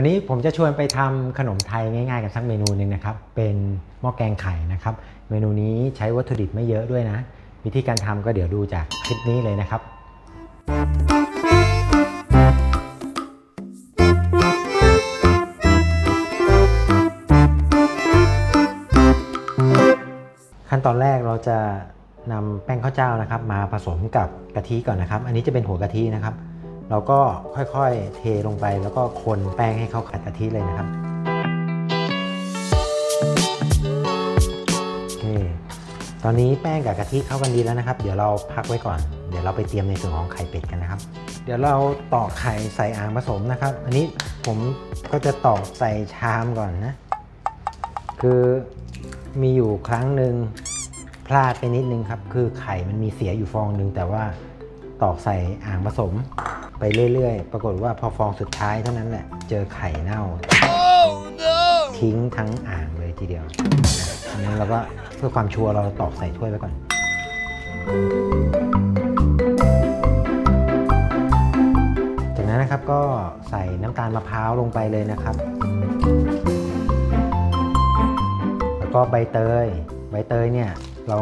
ดีครับวันนี้ผมจะชวนไปทำขนมไทยง่ายๆกันสักเมนูหนึ่งนะครับ เป็นหม้อแกงไข่นะครับ เมนูนี้ใช้วัตถุดิบไม่เยอะด้วยนะ วิธีการทำก็เดี๋ยวดูจากคลิปนี้เลยนะครับ ขั้นตอนแรกเราจะนำแป้งข้าวเจ้านะครับ มาผสมกับกะทิก่อนนะครับ อันนี้จะเป็นหัวกะทินะครับ เราก็ค่อยๆเทลงไปแล้วก็คนแป้งให้เข้ากับกะทิเลยนะครับโอเคตอนนี้แป้งกับกะทิเข้ากันดีแล้วนะครับ เดี๋ยวเราพักไว้ก่อน เดี๋ยวเราไปเตรียมในส่วนของไข่เป็ดกันนะครับ เดี๋ยวเราตอกไข่ใส่อ่างผสมนะครับ อันนี้ผมก็จะตอกใส่ชามก่อนนะ คือมีอยู่ครั้งหนึ่งพลาดไปนิดนึงครับ คือไข่มันมีเสียอยู่ฟองหนึ่งแต่ว่าตอกใส่อ่างผสม ไปเรื่อยๆ ปรากฏว่าพอฟองสุดท้ายเท่านั้นแหละ เจอไข่เน่า ทิ้งทั้งอ่างเลยทีเดียวอันนั้นเราก็เพื่อความชัวร์เราตอกใส่ถ้วยไว้ก่อน จากนั้นนะครับก็ใส่น้ำตาลมะพร้าวลงไปเลยนะครับ แล้วก็ใบเตย ใบเตยเนี่ยเรา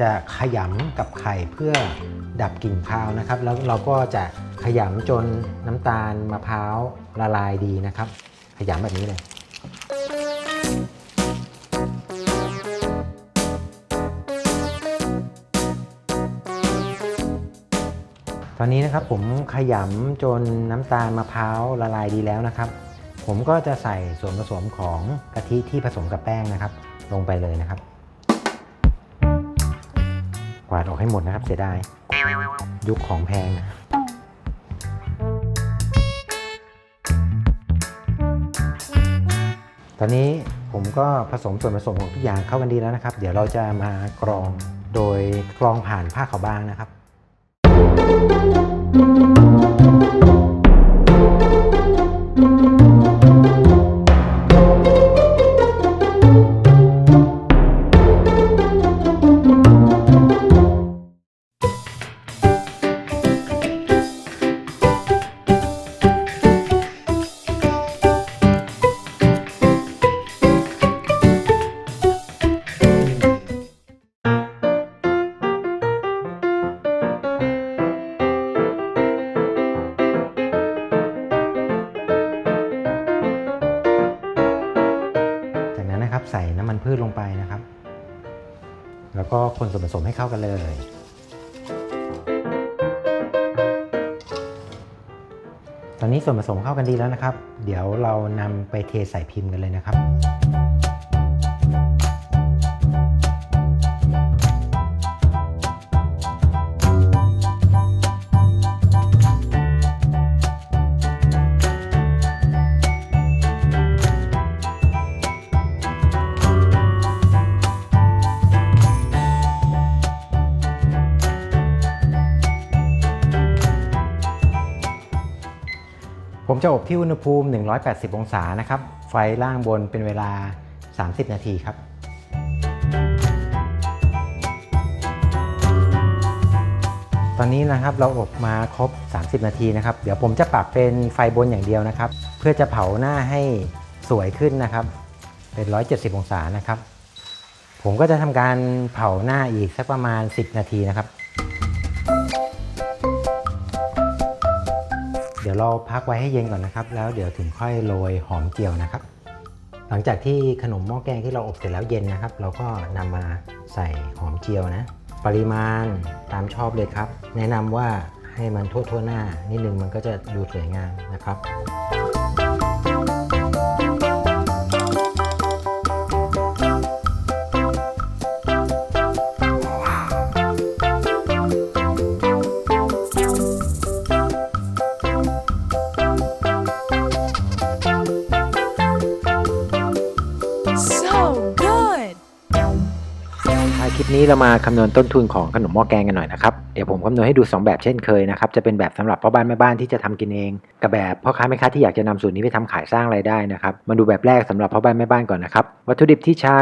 จะขยำกับไข่เพื่อดับกลิ่นคาวนะครับ แล้วเราก็จะ ขยำจนน้ำตาลมะพร้าวละลายดีนะครับ ขยำแบบนี้เลย ตอนนี้นะครับผมขยำจนน้ำตาลมะพร้าวละลายดีแล้วนะครับ ผมก็จะใส่ส่วนผสมของกะทิที่ผสมกับแป้งนะครับ ลงไปเลยนะครับ กวาดออกให้หมดนะครับเสียดายยุคของแพงนะ ตอนนี้ผมก็ผสมส่วนผสมของทุกอย่างเข้ากันดีแล้วนะครับ เดี๋ยวเราจะมากรองโดยกรองผ่านผ้าขาวบางนะครับ ส่น้ำมันพืชลงไปนะครับ แล้วก็คนส่วนผสมให้เข้ากันเลย ตอนนี้ส่วนผสมเข้ากันดีแล้วนะครับ เดี๋ยวเรานำไปเทใส่พิมพ์กันเลยนะครับ ผมจะอบที่อุณหภูมิ 180 องศานะครับ ไฟล่างบนเป็นเวลา 30 นาทีครับ ตอนนี้นะครับเราอบมาครบ 30 นาทีนะครับ เดี๋ยวผมจะปรับเป็นไฟบนอย่างเดียวนะครับ เพื่อจะเผาหน้าให้สวยขึ้นนะครับ เป็น 170 องศานะครับ ผมก็จะทำการเผาหน้าอีกสักประมาณ 10 นาทีนะครับ ดี๋ยวเราพักไว้ให้เย็นก่อนนะครับ แล้วเดี๋ยวถึงค่อยโรยหอมเจียวนะครับ หลังจากที่ขนมหม้อแกงที่เราอบเสร็จแล้วเย็นนะครับ เราก็นำมาใส่หอมเจียวนะ ปริมาณตามชอบเลยครับ แนะนำว่าให้มันทั่วทั่วๆหน้านิดนึงมันก็จะดูสวยงามนะครับายคลิปนี้เรามาคำนวณต้นทุนของขนมหม้อแกงกันหน่อยนะครับ เดี๋ยวผมคำนวณให้ดู 2 แบบเช่นเคยนะครับ จะเป็นแบบสำหรับพ่อบ้านแม่บ้านที่จะทำกินเอง กับแบบพ่อค้าแม่ค้าที่อยากจะนำสูตรนี้ไปทำขายสร้างรายได้นะครับ มาดูแบบแรกสำหรับพ่อบ้านแม่บ้านก่อนนะครับ วัตถุดิบที่ใช้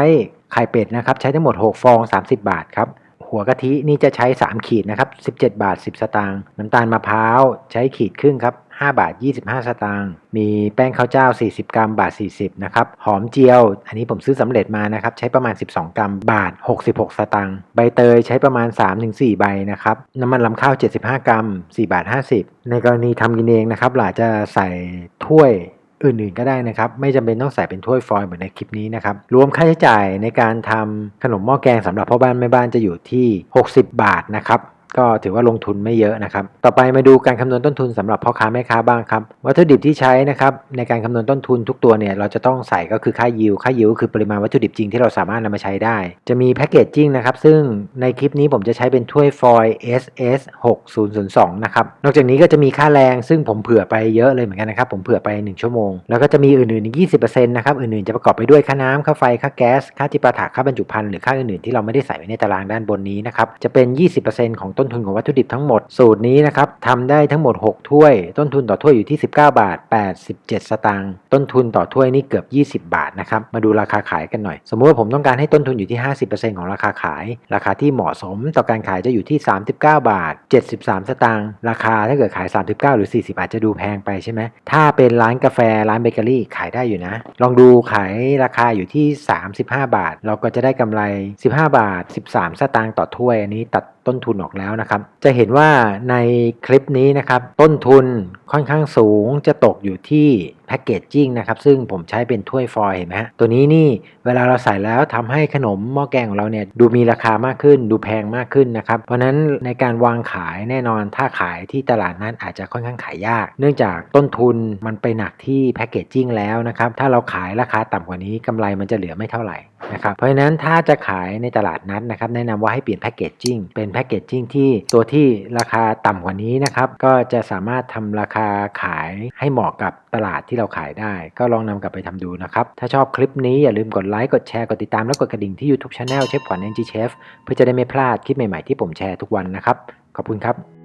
ไข่เป็ดนะครับ ใช้ทั้งหมด 6 ฟอง 30 บาทครับ หัวกะทินี่จะใช้ 3 ขีดนะครับ 17 บาท 10 สตางค์ น้ำตาลมะพร้าวใช้ขีดครึ่งครับ 5 บาท 25 สตางค์ มีแป้งข้าวเจ้า 40 กรัม บาท 40 นะครับ หอมเจียว อันนี้ผมซื้อสำเร็จมานะครับ ใช้ประมาณ 12 กรัม บาท 66 สตางค์ ใบเตยใช้ประมาณ 3-4 ใบนะครับ น้ำมันลำข้าว 75 กรัม 4 บาท 50 ในกรณีทำกินเองนะครับเราจะใส่ถ้วยอื่นๆก็ได้นะครับ ไม่จำเป็นต้องใส่เป็นถ้วยฟอยล์เหมือนในคลิปนี้นะครับ รวมค่าใช้จ่ายในการทำขนมหม้อแกงสำหรับพ่อบ้านแม่บ้านจะอยู่ที่ 60 บาทนะครับ ก็ถือว่าลงทุนไม่เยอะนะครับ ต่อไปมาดูการคำนวณต้นทุนสำหรับพ่อค้าแม่ค้าบ้างครับ วัตถุดิบที่ใช้นะครับในการคำนวณต้นทุนทุกตัวเนี่ยเราจะต้องใส่ก็คือค่ายิว ค่ายิวก็คือปริมาณวัตถุดิบจริงที่เราสามารถนำมาใช้ได้ จะมีแพคเกจจิ้งนะครับ ซึ่งในคลิปนี้ผมจะใช้เป็นถ้วยฟอยล์ SS 6002นะครับ นอกจากนี้ก็จะมีค่าแรงซึ่งผมเผื่อไปเยอะเลยเหมือนกันนะครับ ผมเผื่อไป 1 ชั่วโมง แล้วก็จะมีอื่นๆอีก20%นะครับ อื่นๆจะประกอบไปด้วยค่าน้ำค่าไฟ ค่าแก๊ส ค่าจิปาถะค่าบรรจุภัณฑ์หรือค่าอื่นๆที่เราไม่ได้ใส่ไว้ในตารางด้านบนนี้นะครับ จะเป็น 20%ของต้นทุนของวัตถุดิบทั้งหมด สูตรนี้นะครับทำได้ทั้งหมด 6 ถ้วย ต้นทุนต่อถ้วยอยู่ที่ 19 บาท 87 สตางค์ต้นทุนต่อถ้วยนี่เกือบ 20 บาทนะครับมาดูราคาขายกันหน่อย สมมติว่าผมต้องการให้ต้นทุนอยู่ที่ 50%ของราคาขาย ราคาที่เหมาะสมต่อการขายจะอยู่ที่ 39 บาท 73 สตางค์ราคาถ้าเกิดขาย 39 หรือ 40 อาจจะดูแพงไปใช่ไหมถ้าเป็นร้านกาแฟร้านเบเกอรี่ขายได้อยู่นะ ลองดูขายราคาอยู่ที่ 35 บาท เราก็จะได้กำไร 15 บาท 13 สตางค์ต่อถ้วยอันนี้ตัดต้นทุนออกแล้วนะครับ จะเห็นว่าในคลิปนี้นะครับ ต้นทุนค่อนข้างสูงจะตกอยู่ที่แพคเกจจิ้งนะครับซึ่งผมใช้เป็นถ้วยฟอยล์เห็นไหมฮะตัวนี้นี่เวลาเราใส่แล้วทำให้ขนมหม้อแกงของเราเนี่ยดูมีราคามากขึ้น ดูแพงมากขึ้นนะครับเพราะฉะนั้นในการวางขายแน่นอนถ้าขายที่ตลาดนั้นอาจจะค่อนข้างขายยาก เนื่องจากต้นทุนมันไปหนักที่แพคเกจจิ้งแล้วนะครับถ้าเราขายราคาต่ำกว่านี้กำไรมันจะเหลือไม่เท่าไหร่นะครับเพราะฉะนั้นถ้าจะขายในตลาดนัดนะครับแนะนำว่าให้เปลี่ยนแพคเกจจิ้งเป็นแพคเกจจิ้งที่ตัวที่ราคาต่ำกว่านี้นะครับก็จะสามารถทำราคาขายให้เหมาะกับ ตลาดที่เราขายได้ ก็ลองนำกลับไปทำดูนะครับ ถ้าชอบคลิปนี้อย่าลืมกดไลค์ กดแชร์ กดติดตาม และกดกระดิ่งที่ YouTube Channel เชฟขวัญ NG Chef เพื่อจะได้ไม่พลาดคลิปใหม่ๆที่ผมแชร์ทุกวันนะครับ ขอบคุณครับ